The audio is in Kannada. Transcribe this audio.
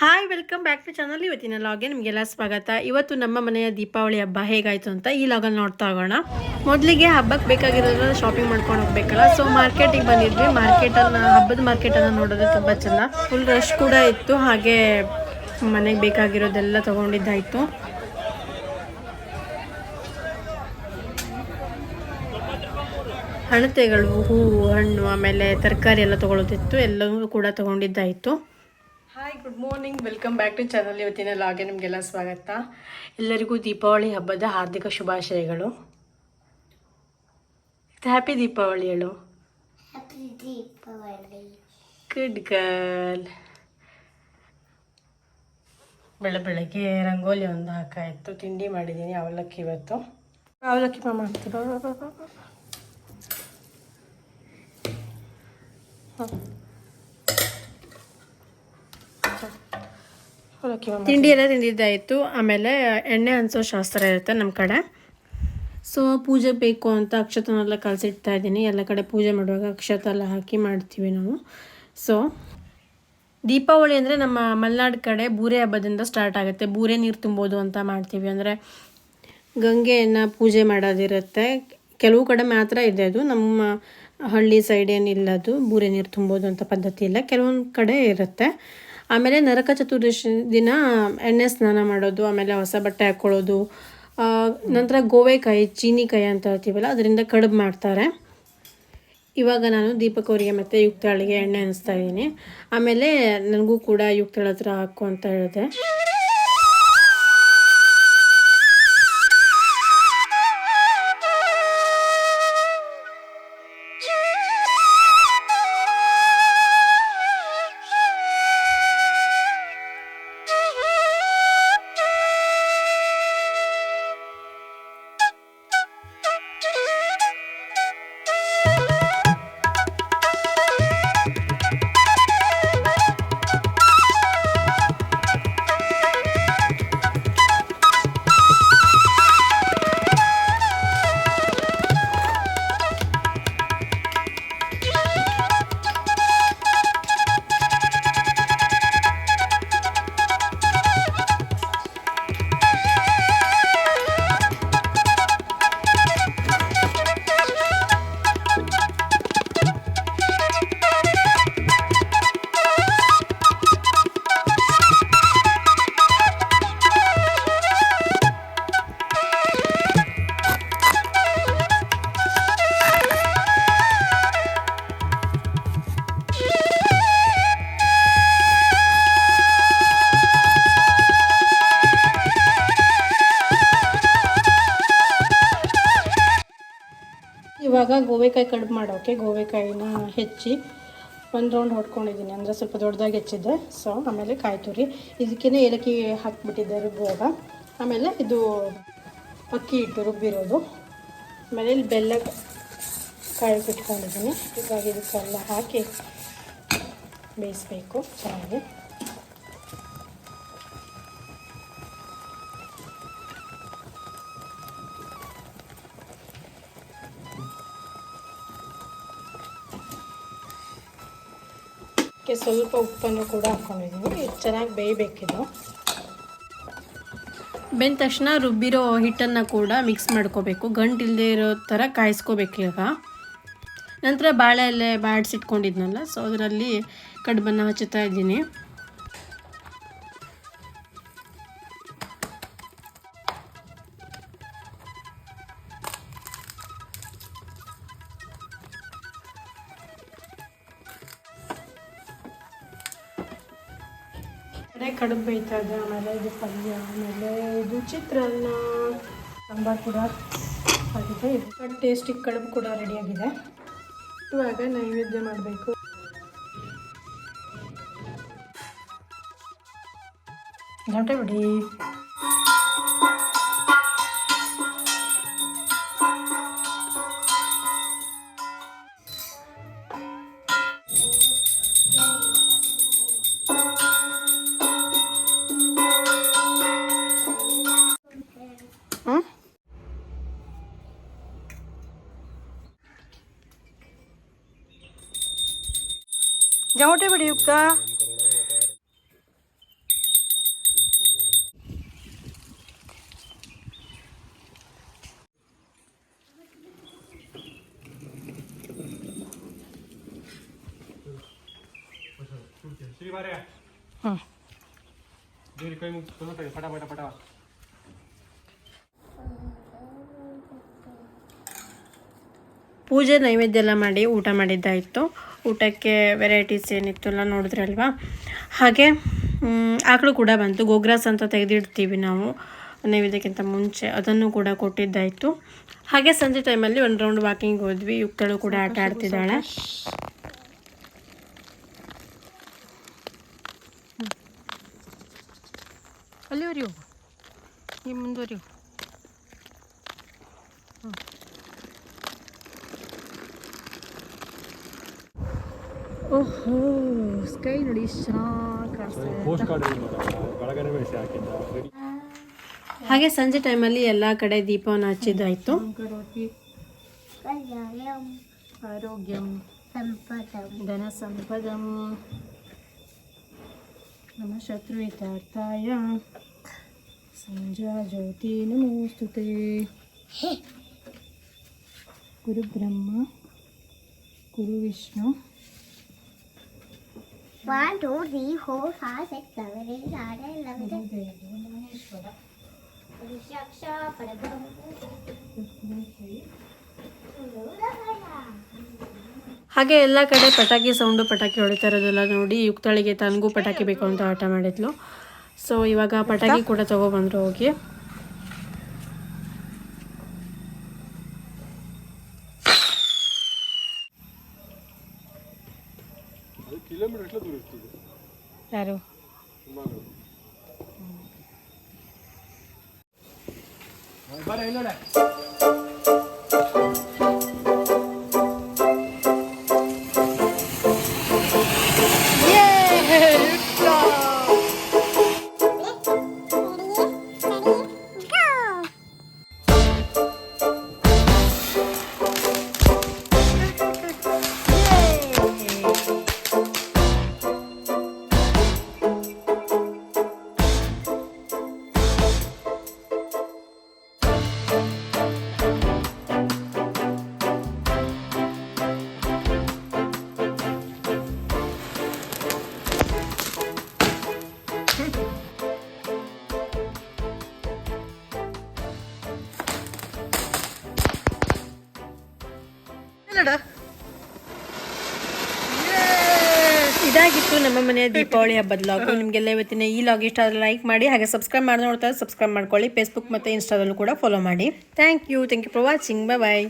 Hi welcome back to channel ಇವತ್ತಿನ ಲಾಗ್ಗೆ ನಿಮಗೆಲ್ಲ ಸ್ವಾಗತ. ಇವತ್ತು ನಮ್ಮ ಮನೆಯ ದೀಪಾವಳಿ ಹಬ್ಬ ಹೇಗಾಯಿತು ಅಂತ ಈ ಲಾಗಲ್ಲಿ ನೋಡ್ತಾ ಹೋಗೋಣ. ಮೊದಲಿಗೆ ಹಬ್ಬಕ್ಕೆ ಬೇಕಾಗಿರೋದ್ರ ಶಾಪಿಂಗ್ ಮಾಡ್ಕೊಂಡು ಹೋಗ್ಬೇಕಲ್ಲ ಸೊ ಮಾರ್ಕೆಟಿಗೆ ಬಂದಿದ್ವಿ. ಮಾರ್ಕೆಟನ್ನು ಹಬ್ಬದ ಮಾರ್ಕೆಟನ್ನು ನೋಡೋದು ತುಂಬ ಚೆಂದ. ಫುಲ್ ರಶ್ ಕೂಡ ಇತ್ತು, ಹಾಗೆ ಮನೆಗೆ ಬೇಕಾಗಿರೋದೆಲ್ಲ ತೊಗೊಂಡಿದ್ದಾಯಿತು. ಹಣತೆಗಳು, ಹೂವು, ಹಣ್ಣು, ಆಮೇಲೆ ತರಕಾರಿ ಎಲ್ಲ ತೊಗೊಳೋದಿತ್ತು, ಎಲ್ಲವೂ ಕೂಡ ತೊಗೊಂಡಿದ್ದಾಯಿತು. Hi good morning welcome back to channel ಇವತ್ತಿನ ಲಾಗೆ ನಿಮಗೆಲ್ಲ ಸ್ವಾಗತ ಎಲ್ಲರಿಗೂ ದೀಪಾವಳಿ ಹಬ್ಬದ ಹಾರ್ದಿಕ ಶುಭಾಶಯಗಳು. ಹ್ಯಾಪಿ ದೀಪಾವಳಿ ಹೇಳು. ಗುಡ್ ಗರ್ಲ್ ಬೆಳ ಬೆಳಗ್ಗೆ ರಂಗೋಲಿ ಒಂದು ಹಾಕಾಯಿತು. ತಿಂಡಿ ಮಾಡಿದ್ದೀನಿ ಅವಲಕ್ಕಿ ಇವತ್ತು. ಅವಲಕ್ಕಿ ಮಾ ತಿಂಡಿ ಎಲ್ಲ ತಿಂದಿದ್ದಾಯಿತು. ಆಮೇಲೆ ಎಣ್ಣೆ ಅನ್ಸೋ ಶಾಸ್ತ್ರ ಇರುತ್ತೆ ನಮ್ಮ ಕಡೆ. ಸೊ ಪೂಜೆ ಬೇಕು ಅಂತ ಅಕ್ಷತನೆಲ್ಲ ಕಲಸಿಡ್ತಾ ಇದ್ದೀನಿ. ಎಲ್ಲ ಕಡೆ ಪೂಜೆ ಮಾಡುವಾಗ ಅಕ್ಷತ ಎಲ್ಲ ಹಾಕಿ ಮಾಡ್ತೀವಿ ನಾವು. ಸೊ ದೀಪಾವಳಿ ಅಂದರೆ ನಮ್ಮ ಮಲೆನಾಡು ಕಡೆ ಬೂರೆ ಹಬ್ಬದಿಂದ ಸ್ಟಾರ್ಟ್ ಆಗುತ್ತೆ. ಬೂರೆ ನೀರು ತುಂಬೋದು ಅಂತ ಮಾಡ್ತೀವಿ. ಅಂದರೆ ಗಂಗೆಯನ್ನು ಪೂಜೆ ಮಾಡೋದಿರುತ್ತೆ. ಕೆಲವು ಕಡೆ ಮಾತ್ರ ಇದೆ ಅದು. ನಮ್ಮ ಹಳ್ಳಿ ಸೈಡ್ ಏನಿಲ್ಲ ಅದು. ಬೂರೆ ನೀರು ತುಂಬೋದು ಅಂತ ಪದ್ಧತಿ ಇಲ್ಲ. ಕೆಲವೊಂದು ಕಡೆ ಇರುತ್ತೆ. ಆಮೇಲೆ ನರಕ ಚತುರ್ದಶಿ ದಿನ ಎಣ್ಣೆ ಸ್ನಾನ ಮಾಡೋದು, ಆಮೇಲೆ ಹೊಸ ಬಟ್ಟೆ ಹಾಕ್ಕೊಳ್ಳೋದು ನಂತರ ಗೋವೆಕಾಯಿ ಚೀನಿಕಾಯಿ ಅಂತ ಹೇಳ್ತೀವಲ್ಲ, ಅದರಿಂದ ಕಡುಬು ಮಾಡ್ತಾರೆ. ಇವಾಗ ನಾನು ದೀಪಕವರಿಗೆ ಮತ್ತು ಯುಕ್ತಾಳಿಗೆ ಎಣ್ಣೆ ಅನಿಸ್ತಾ ಇದ್ದೀನಿ. ಆಮೇಲೆ ನನಗೂ ಕೂಡ ಯುಕ್ತಾಳ ಹತ್ರ ಹಾಕು ಅಂತ ಹೇಳಿದೆ. ಇವಾಗ ಗೋವೆಕಾಯಿ ಕಡ್ಬು ಮಾಡೋಕ್ಕೆ ಗೋವೆಕಾಯಿನ ಹೆಚ್ಚಿ ಒಂದು ರೌಂಡ್ ಹೊಡ್ಕೊಂಡಿದ್ದೀನಿ. ಅಂದರೆ ಸ್ವಲ್ಪ ದೊಡ್ಡದಾಗಿ ಹೆಚ್ಚಿದ್ದೆ ಸೊ ಆಮೇಲೆ ಕಾಯಿ ತುರಿ. ಇದಕ್ಕೇ ಏಲಕ್ಕಿ ಹಾಕ್ಬಿಟ್ಟಿದ್ದೆ ರುಬ್ಬುವಾಗ ಆಮೇಲೆ ಇದು ಅಕ್ಕಿ ಹಿಟ್ಟು ರುಬ್ಬಿರೋದು. ಆಮೇಲೆ ಇಲ್ಲಿ ಬೆಲ್ಲ ಕಾಯಿ ಇಟ್ಕೊಂಡಿದ್ದೀನಿ. ಇವಾಗ ಇದಕ್ಕೆಲ್ಲ ಹಾಕಿ ಬೇಯಿಸ್ಬೇಕು ಚೆನ್ನಾಗಿ. ಇದಕ್ಕೆ ಸ್ವಲ್ಪ ಉಪ್ಪನ್ನು ಕೂಡ ಹಾಕ್ಕೊಂಡಿದ್ದೀನಿ ಇದು ಚೆನ್ನಾಗಿ ಬೇಯಬೇಕಿದು. ಬೆಂದ ತಕ್ಷಣ ರುಬ್ಬಿರೋ ಹಿಟ್ಟನ್ನು ಕೂಡ ಮಿಕ್ಸ್ ಮಾಡ್ಕೋಬೇಕು. ಗಂಟು ಇಲ್ಲದೆ ಇರೋ ಥರ ಕಾಯಿಸ್ಕೋಬೇಕು ಇವಾಗ ನಂತರ ಬಾಳೆ ಎಲೆ ಬಾಡಿಸಿಟ್ಕೊಂಡಿದ್ನಲ್ಲ ಸೊ ಅದರಲ್ಲಿ ಕಡುಬನ್ನು ಹಚ್ಚುತ್ತಾ ಇದ್ದೀನಿ. ಕಡೆ ಕಡುಬು ಬೇಯ್ತದೆ ಆಮೇಲೆ ಇದು ಪಲ್ಯ, ಆಮೇಲೆ ಇದು ಚಿತ್ರಾನ್ನ, ಸಾಂಬಾರು ಕೂಡ ಆಗಿದೆ ಇದು ಟೇಸ್ಟಿ ಕಡುಬು ಕೂಡ ರೆಡಿಯಾಗಿದೆ ಇವಾಗ ನೈವೇದ್ಯ ಮಾಡಬೇಕು. ಗಂಟೆ ಬಿಡಿ ಜಾಮಟೆ ಬಿಡಿ ಯುಕ್ತ ಕೈ ಪೂಜೆ ನೈವೇದ್ಯ ಎಲ್ಲ ಮಾಡಿ ಊಟ ಮಾಡಿದ್ದಾಯಿತು. ಊಟಕ್ಕೆ ವೆರೈಟೀಸ್ ಏನಿತ್ತು ಎಲ್ಲ ನೋಡಿದ್ರಲ್ವಾ ಹಾಗೆ ಆಕಳು ಕೂಡ ಬಂತು. ಗೋಗ್ರಾಸ್ ಅಂತ ತೆಗೆದಿಡ್ತೀವಿ ನಾವು. ನೈವೇದ್ಯಕ್ಕಿಂತ ಮುಂಚೆ ಅದನ್ನು ಕೂಡ ಕೊಟ್ಟಿದ್ದಾಯಿತು. ಹಾಗೆ ಸಂಜೆ ಟೈಮಲ್ಲಿ ಒಂದು ರೌಂಡ್ ವಾಕಿಂಗ್ ಹೋದ್ವಿ. ಯುಕ್ತಳು ಕೂಡ ಆಟ ಆಡ್ತಿದ್ದಾಳೆ. ಅಲ್ಲಿವರಿ ಹೋಗು ಈ ಮುಂದುವರಿ ಓಹೋ ಸ್ಕೈ ನೋಡಿ ಚೆನ್ನಾಗಿ ಹಾಗೆ ಸಂಜೆ ಟೈಮಲ್ಲಿ ಎಲ್ಲ ಕಡೆ ದೀಪವನ್ನು ಹಚ್ಚಿದ್ದಾಯಿತು. ಆರೋಗ್ಯಂ ಸಂಪದಂ ಧನ ಸಂಪದಂ ನಮ್ಮ ಶತ್ರುಹಿತಾರ್ಥಾಯ ಸಂಜಾ ಜ್ಯೋತಿ ನಮೋಸ್ತುತೆ. ಗುರುಬ್ರಹ್ಮ ಗುರು Vishnu. One, two, three, four, five, six, seven, eight, nine, eleven, twelve. ಹಾಗೆ ಎಲ್ಲ ಕಡೆ ಪಟಾಕಿ ಸೌಂಡು ಪಟಾಕಿ ಹೊಡಿತಾ ಇರೋದೆಲ್ಲ ನೋಡಿ ಯುಕ್ತಳಿಗೆ ತನಗೂ ಪಟಾಕಿ ಬೇಕು ಅಂತ ಆಟ ಮಾಡಿದ್ಲು. ಸೊ ಇವಾಗ ಪಟಾಕಿ ಕೂಡ ತಗೊಬಂದ್ರು ಹೋಗಿ. ಅದು ಕಿಲೋಮೀಟರ್ ಎಷ್ಟು ದೂರ ಇರ್ತದೆ ಯಾರು ಬರ ಇಲ್ಲೋಡ ಇದಾಗಿತ್ತು ನಮ್ಮ ಮನೆಯ ದೀಪಾವಳಿ ಹಬ್ಬದ ಲಾಗು ನಿಮಗೆಲ್ಲ ಇವತ್ತಿನ ಈ ಲಾಗ್ ಇಷ್ಟ ಆದರೆ ಲೈಕ್ ಮಾಡಿ, ಹಾಗೆ ಸಬ್ಸ್ಕ್ರೈಬ್ ಮಾಡಿ ನೋಡ್ತಾರೆ ಸಬ್ಸ್ಕ್ರೈಬ್ ಮಾಡ್ಕೊಳ್ಳಿ. ಫೇಸ್ಬುಕ್ ಮತ್ತು ಇನ್ಸ್ಟಾದಲ್ಲೂ ಕೂಡ ಫಾಲೋ ಮಾಡಿ. Thank you thank you for watching bye bye